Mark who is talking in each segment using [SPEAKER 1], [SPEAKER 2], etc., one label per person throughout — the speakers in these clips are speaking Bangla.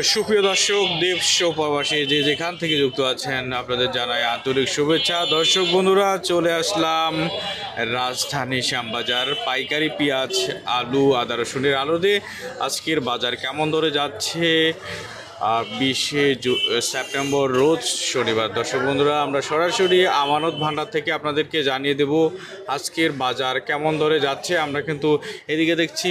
[SPEAKER 1] সুপ্রিয় দর্শক, দেব প্রবাসী যে যেখান থেকে যুক্ত আছেন, আপনাদের জানাই আন্তরিক শুভেচ্ছা। দর্শক বন্ধুরা, চলে আসলাম রাজধানী শ্যামবাজার। পাইকারি, পেঁয়াজ, আলু, আদা রসুনের আলুতে। আজকের বাজার কেমন ধরে যাচ্ছে? বিশে সেপ্টেম্বর রোজ শনিবার। দর্শক বন্ধুরা আমরা সরাসরি আমানত ভান্ডার থেকে আপনাদেরকে জানিয়ে দেব আজকের বাজার কেমন দরে যাচ্ছে। আমরা কিন্তু এদিকে দেখছি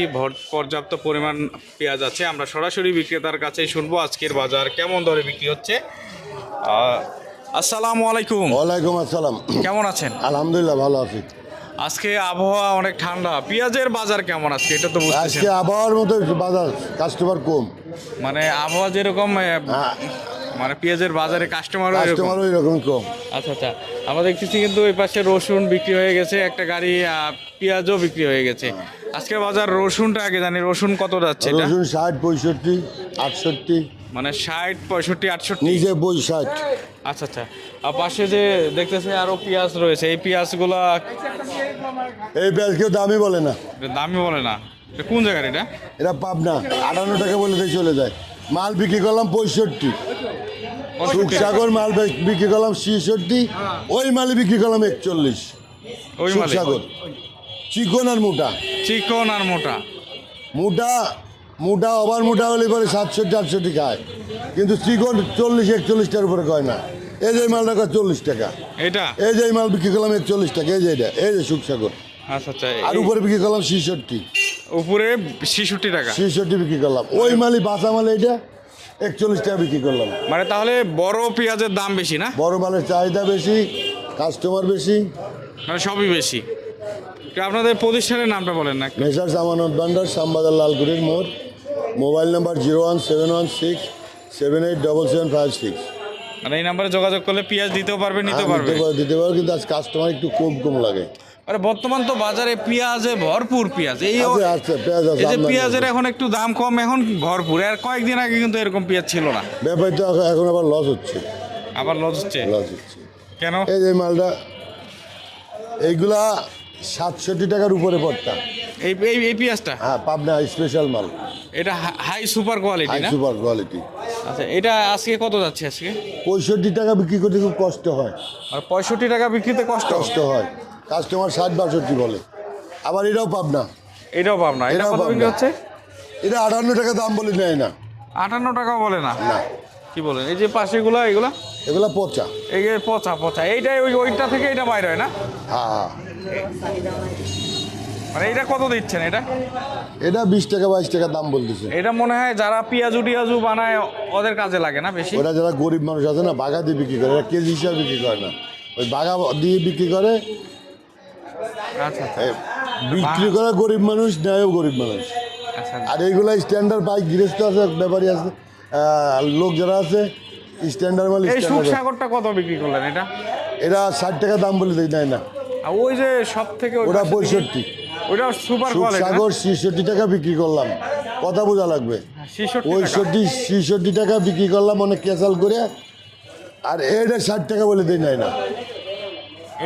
[SPEAKER 1] পর্যাপ্ত পরিমাণ পেঁয়াজ আছে। আমরা সরাসরি বিক্রেতার কাছেই শুনব আজকের বাজার কেমন দরে বিক্রি হচ্ছে। আসসালামু আলাইকুম।
[SPEAKER 2] ওয়ালাইকুম আসসালাম।
[SPEAKER 1] কেমন আছেন?
[SPEAKER 2] আলহামদুলিল্লাহ ভালো আছি।
[SPEAKER 1] আজকে আবহাওয়া অনেক ঠান্ডা। পেঁয়াজের বাজার কেমন আজকে? এটা তো বুঝতেছেন।
[SPEAKER 2] আজকে আবহাওয়ার মতো বাজার কাস্টমার কম।
[SPEAKER 1] মানে আবহাওয়া যেরকম
[SPEAKER 2] হ্যাঁ।
[SPEAKER 1] মানে পেঁয়াজের বাজারে কাস্টমারও এরকম।
[SPEAKER 2] কাস্টমারও এরকম কম।
[SPEAKER 1] আচ্ছা আচ্ছা। আমরা দেখতেছি কিন্তু এই পাশে রসুন বিক্রি হয়ে গেছে একটা গাড়ি আহ, পেঁয়াজও বিক্রি হয়ে গেছে। আজকে বাজার রসুনটা আগে জানি রসুন কত যাচ্ছে এটা?
[SPEAKER 2] রসুন ষাট পঁয়ষট্টি আটষট্টি।
[SPEAKER 1] মানে ষাট পঁয়ষট্টি আটষট্টি?
[SPEAKER 2] নিজে বই ষাট
[SPEAKER 1] আচ্ছা আচ্ছা। আর পাশে যে দেখতেছে আরও পেঁয়াজ রয়েছে এই পেঁয়াজগুলা
[SPEAKER 2] এই পেঁয়াজ কেউ দামই বলে না।
[SPEAKER 1] দামি বলে না। এটা কোন জায়গার এটা?
[SPEAKER 2] এরা পাবনা। আটান্ন টাকা বলে চলে যায়। মাল বিক্রি করলাম পঁয়ষট্টি। সুখসাগর মাল বিক্রি করলাম ছিষট্টি। ওই মাল বিক্রি করলাম একচল্লিশ।
[SPEAKER 1] ওই
[SPEAKER 2] সুখসাগর। চিকন আর মোটা।
[SPEAKER 1] চিকন আর মোটা।
[SPEAKER 2] মোটা মোটা ওভার মোটা হলে পরে সাতষট্টি আটষট্টি খায়। কিন্তু চিকন চল্লিশ একচল্লিশটার উপরে কয় না। এই যে মালটা চল্লিশ টাকা।
[SPEAKER 1] এটা
[SPEAKER 2] এই যে মাল বিক্রি করলাম একচল্লিশ টাকা। এই যে এটা এই যে সুখসাগর।
[SPEAKER 1] আচ্ছা আচ্ছা
[SPEAKER 2] আর উপরে বিক্রি করলাম ছিষট্টি।
[SPEAKER 1] উপরে ছেষট্টি টাকা।
[SPEAKER 2] ছিষট্টি বিক্রি করলাম। ওই মালই বাসা মাল এইটা একচল্লিশ টাকা বিক্রি করলাম।
[SPEAKER 1] মানে তাহলে বড় পেঁয়াজের দাম বেশি না?
[SPEAKER 2] বড় মালের চাহিদা বেশি কাস্টমার বেশি।
[SPEAKER 1] মানে সবই বেশি। আপনাদের প্রতিষ্ঠানের নামটা বলেন না?
[SPEAKER 2] মেসার সামানত ভান্ডার শ্যামবাজার লালগুড়ির মোড়। Mobile number zero one seven one six seven eight double seven five six.
[SPEAKER 1] মানে এই নাম্বারে যোগাযোগ করলে পেঁয়াজ দিতেও পারবে নিতে পারবে।
[SPEAKER 2] দিতে পারো দিতে পারো কিন্তু আজ কাস্টমার একটু কম কম লাগে।
[SPEAKER 1] আরে বর্তমান তো বাজারে পেঁয়াজে ভরপুর পেঁয়াজ। এই
[SPEAKER 2] আছে আছে পেঁয়াজ আছে
[SPEAKER 1] এই যে পেঁয়াজের এখন একটু দাম কম এখন ভরপুর। আর কয়েকদিন আগে কিন্তু এরকম পেঁয়াজ ছিল না।
[SPEAKER 2] ব্যাপারী তো এখন- আবার লস হচ্ছে।
[SPEAKER 1] আবার লস হচ্ছে?
[SPEAKER 2] লস হচ্ছে।
[SPEAKER 1] কেন?
[SPEAKER 2] এই যে মালটা এইগুলা সাতষট্টি টাকার উপরে পড়তা।
[SPEAKER 1] এই এই এই পেঁয়াজটা?
[SPEAKER 2] হ্যাঁ পাবনা স্পেশাল মাল।
[SPEAKER 1] এটা high super quality
[SPEAKER 2] high super quality
[SPEAKER 1] আচ্ছা এটা আজকে কত যাচ্ছে আজকে?
[SPEAKER 2] পঁয়ষট্টি টাকা বিক্রি করতে খুব কষ্ট হয়।
[SPEAKER 1] আর পঁয়ষট্টি টাকা বিক্রিতে কষ্ট?
[SPEAKER 2] কষ্ট হয়। কাস্টমার ষাট বাষট্টি বলে। আবার এটাও পাবনা।
[SPEAKER 1] এটাও পাব না এটা
[SPEAKER 2] এটাও
[SPEAKER 1] কত
[SPEAKER 2] পাবনা।
[SPEAKER 1] বিক্রি হচ্ছে?
[SPEAKER 2] এটা আটান্ন টাকা দাম বলে নেয় না।
[SPEAKER 1] আটান্ন টাকাও বলে না?
[SPEAKER 2] না।
[SPEAKER 1] কি বলেন? এই যে পাশেগুলো এগুলা?
[SPEAKER 2] এগুলা পচা।
[SPEAKER 1] এই পচা পচা। এইটাই ওই ওইটা থেকে এটা বাইরে হয় না?
[SPEAKER 2] হ্যাঁ।
[SPEAKER 1] মানে এটা কত দিচ্ছেন এটা?
[SPEAKER 2] এটা বিশ টাকা বাইশ টাকা দাম বলতেছে।
[SPEAKER 1] এটা মনে হয় যারা পেঁয়াজু টিয়াজু বানায় ওদের কাজে লাগে না বেশি?
[SPEAKER 2] ওরা যারা গরিব মানুষ আছে না বাগা দিয়ে বিক্রি করে এরা কেজি হিসাবে বিক্রি করে না। ওই বাগা দিয়ে বিক্রি করে
[SPEAKER 1] আচ্ছা
[SPEAKER 2] বিক্রি করে গরিব মানুষ নেয়ও গরিব মানুষ।
[SPEAKER 1] আচ্ছা
[SPEAKER 2] আর এইগুলা স্ট্যান্ডার্ড বাইক গৃহস্থ আছে ব্যাপারী আছে। লোক যারা আছে স্ট্যান্ডার্ড মাল
[SPEAKER 1] এই সুখসাগরটা কত বিক্রি করলেন এটা?
[SPEAKER 2] এরা ষাট টাকা দাম বলে দেয় না।
[SPEAKER 1] ওই যে সব থেকে
[SPEAKER 2] ওটা পঁয়ষট্টি।
[SPEAKER 1] ওটা সুপার কোয়ালিটি
[SPEAKER 2] সাগর ছিষট্টি টাকা বিক্রি করলাম। কথা বোঝা লাগবে। পঁয়ষট্টি ছিষট্টি টাকা। বিক্রি করলাম অনেক ক্যাসাল করে। আর এটা ষাট টাকা বলে নেয় না।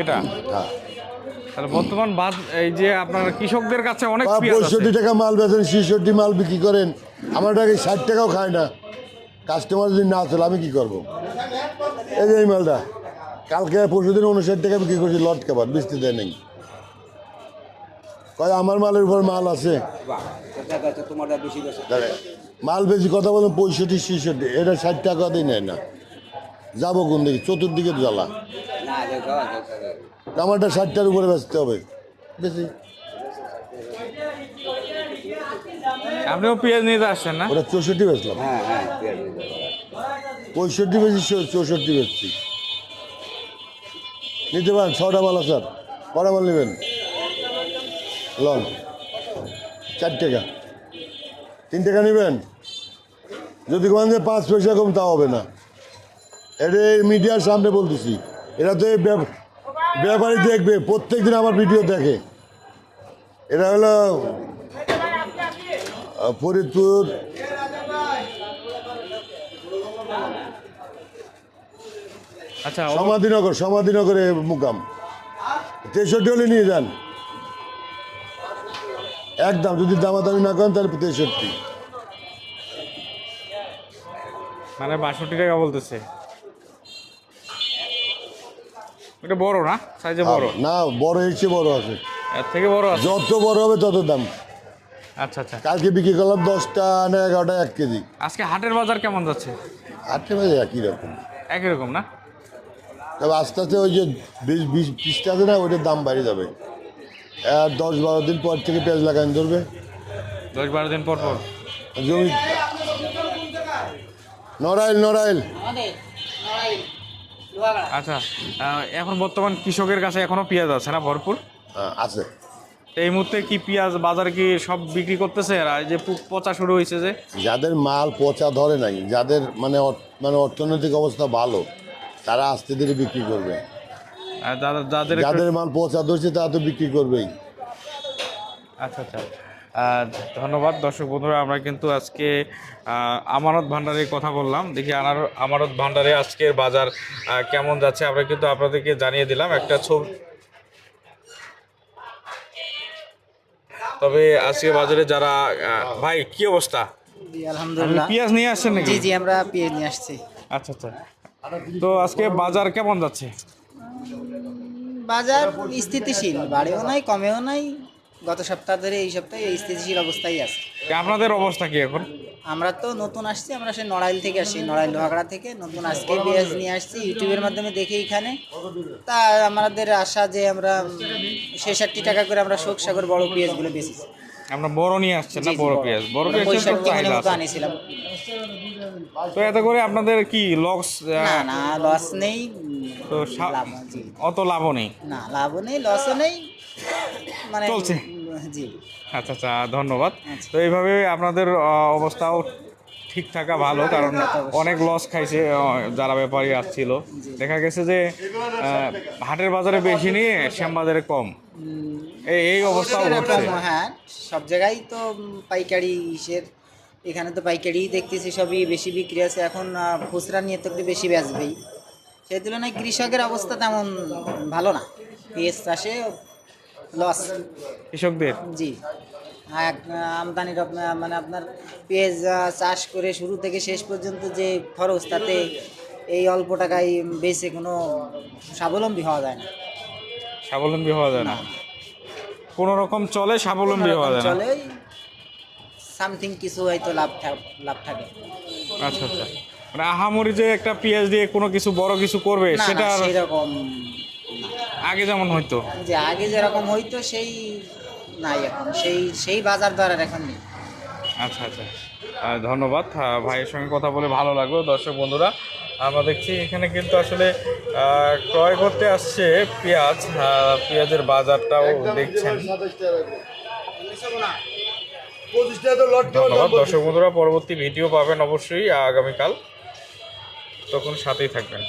[SPEAKER 1] এটা?
[SPEAKER 2] হ্যাঁ।
[SPEAKER 1] তাহলে বর্তমান বাদ এই যে আপনার কৃষকদের কাছে অনেক।
[SPEAKER 2] পঁয়ষট্টি টাকা মাল বেচেন ছিষট্টি মাল বিক্রি করেন। আমার টাকা ষাট টাকাও খায় না। কাস্টমার যদি না চলে আমি কি করব? এই যে এই মালটা। কালকে পরশু দিন উনষাট টাকা বিক্রি করছি লট কাবার বৃষ্টি দেয় নেই। কয় আমার মালের উপর মাল আছে। মাল বেশি কথা বলুন পঁয়ষট্টি ছিষট্টি এটা ষাট টাকা দিয়ে নেয় না। যাব কোন দিকে? চতুর্দিকে জ্বালা। আমারটা ষাটটার উপরে বেচতে হবে বেশি।
[SPEAKER 1] আপনিও পেঁয়াজ নিতে আসছেন না?
[SPEAKER 2] ওটা চৌষট্টি বেচলাম।
[SPEAKER 3] হ্যাঁ হ্যাঁ
[SPEAKER 2] পঁয়ষট্টি বেশি চৌষট্টি বেচছি। নিতে পারেন ছটা মাল স্যার কটা মাল নেবেন? লন চার টাকা। তিন টাকা নেবেন? যদি কোন যে পাঁচ পয়সা কম তা হবে না। এটা এই মিডিয়ার সামনে বলতেছি। এরা তো ব্যাপারী দেখবে। প্রত্যেক দিন আমার ভিডিও দেখে। এটা হলো ফরিদপুর।
[SPEAKER 1] আচ্ছা
[SPEAKER 2] সমাধিনগর সমাধিনগরে মুকাম। তেষট্টি হলে নিয়ে যান। একদম যদি দামাদামি না করেন তাহলে তেষট্টি
[SPEAKER 1] মানে বাষট্টি টাকা বলতেছে। এটা বড় না? সাইজে বড়?
[SPEAKER 2] না বড় হিসেবে বড় আছে।
[SPEAKER 1] এর থেকে বড় আছে?
[SPEAKER 2] যত বড় হবে তত দাম।
[SPEAKER 1] আচ্ছা আচ্ছা।
[SPEAKER 2] কালকে বিক্রি করলাম দশটা না এগারোটা এক কেজি।
[SPEAKER 1] আজকে হাটের বাজার কেমন যাচ্ছে?
[SPEAKER 2] আটটা বাজে একই রকম।
[SPEAKER 1] একই রকম না?
[SPEAKER 2] তবে আস্তে আস্তে ওই যে বিশ বিশ পিসটা আছে না ওইটার দাম বাড়ে যাবে। দশ বারো দিন পর থেকে পেঁয়াজ লাগানো ধরবে।
[SPEAKER 1] দশ বারো দিন পর পর?
[SPEAKER 2] জমি। নড়াইল নড়াইল।
[SPEAKER 1] আচ্ছা এখন বর্তমান কৃষকের কাছে এখনও পেঁয়াজ আছে না ভরপুর?
[SPEAKER 2] আছে।
[SPEAKER 1] তো এই মুহূর্তে কি পেঁয়াজ বাজার কি সব বিক্রি করতেছে? আর এই যে পচা শুরু হয়েছে যে?
[SPEAKER 2] যাদের মাল পচা ধরে নাই যাদের মানে অর- মানে অর্থনৈতিক অবস্থা ভালো তারা আস্তে ধীরে বিক্রি করবে।
[SPEAKER 1] যাদের যাদের
[SPEAKER 2] মাল পচা ধরছে তারা তো বিক্রি করবেই।
[SPEAKER 1] আচ্ছা আচ্ছা। ধন্যবাদ দর্শক বন্ধুরা আমরা কিন্তু আজকে আহ, আমানত ভান্ডারে কথা বললাম। দেখি আনার আমানত ভান্ডারে আজকের বাজার কেমন যাচ্ছে আমরা কিন্তু আপনাদেরকে জানিয়ে দিলাম। একটা ছবি তবে আজকে বাজারে যারা ভাই কি অবস্থা?
[SPEAKER 4] আলহামদুলিল্লাহ।
[SPEAKER 1] পেঁয়াজ নিয়ে আসছেন নাকি?
[SPEAKER 4] জি জি আমরা পেয়ে নিয়ে আসছি।
[SPEAKER 1] আচ্ছা আচ্ছা। তো আজকে বাজার কেমন যাচ্ছে?
[SPEAKER 4] বাজার স্থিতিশীল বাড়েও নাই কমেও নাই গত সপ্তাহ ধরে এই সপ্তাহে এই স্থিতিশীল অবস্থায় আছে।
[SPEAKER 1] আপনাদের অবস্থা কি এখন?
[SPEAKER 4] আমরা তো নতুন আসছি আমরা সেই নড়াইল থেকে আসি নড়াইল লোহাগড়া থেকে নতুন আজকে পেঁয়াজ নিয়ে আসছি ইউটিউবের মাধ্যমে দেখে এখানে তা আমাদের আশা যে আমরা ছেষট্টি টাকা করে আমরা শোক সাগর বড় পেঁয়াজগুলো বেচেছি।
[SPEAKER 1] আমরা বড় নিয়ে আসছেন না বড় পেঁয়াজ। বড় পেঁয়াজ
[SPEAKER 4] পঁয়ষট্টি
[SPEAKER 1] তো এত করে আপনাদের কি লস
[SPEAKER 4] না না লস নেই
[SPEAKER 1] তো
[SPEAKER 4] লাভ
[SPEAKER 1] অত লাভও নেই?
[SPEAKER 4] না লাভও নেই লসও নেই মানে
[SPEAKER 1] চলছে।
[SPEAKER 4] জি।
[SPEAKER 1] আচ্ছা আচ্ছা ধন্যবাদ।
[SPEAKER 4] আচ্ছা।
[SPEAKER 1] তো এইভাবে আপনাদের অবস্থাও ঠিক থাকা ভালো কারণ অনেক লস খাইছে যারা ব্যাপারী আসছিল। দেখা গেছে যে হাটের বাজারে বেশি নিয়ে শ্যামবাজারে কম। এই অবস্থাও
[SPEAKER 4] হ্যাঁ সব জায়গায় তো পাইকারি ইসের এখানে তো পাইকারি দেখতেছি সবই বেশি বিক্রি আছে। এখন খুচরা নিয়ে তো একটু বেশি বেচবেই। সেই তুলনায় কৃষকের অবস্থা তেমন ভালো না। পেঁয়াজ চাষে লস
[SPEAKER 1] কৃষকদের?
[SPEAKER 4] জি। আমদানির মানে আপনার পেঁয়াজ চাষ করে শুরু থেকে শেষ পর্যন্ত যে খরচ তাতে এই অল্প টাকায় বেচে কোনো স্বাবলম্বী হওয়া যায় না।
[SPEAKER 1] স্বাবলম্বী হওয়া যায় না। কোনো রকম চলে স্বাবলম্বী হওয়া যায় না।
[SPEAKER 4] চলে সামথিং কিছু হয়তো লাভ লাভ থাকে।
[SPEAKER 1] আচ্ছা আচ্ছা। মানে আহামরি যে একটা পেঁয়াজ দিয়ে কোনো কিছু বড় কিছু করবে সেটা
[SPEAKER 4] সেরকম
[SPEAKER 1] আগে যেমন হইতো।
[SPEAKER 4] যে আগে যেরকম হইতো সেই নাই এখন। সেই সেই বাজার দরের এখন নেই।
[SPEAKER 1] আচ্ছা আচ্ছা। ধন্যবাদ। ভাইয়ের সঙ্গে কথা বলে ভালো লাগল। দর্শক বন্ধুরা আমরা দেখছি এখানে কিন্তু আসলে ক্রয় করতে আসছে পেঁয়াজ। পেঁয়াজের বাজারটাও দেখছেন। ধন্যবাদ। দর্শক বন্ধুরা পরবর্তী ভিডিও পাবেন অবশ্যই আগামীকাল। তখন সাথেই থাকবেন।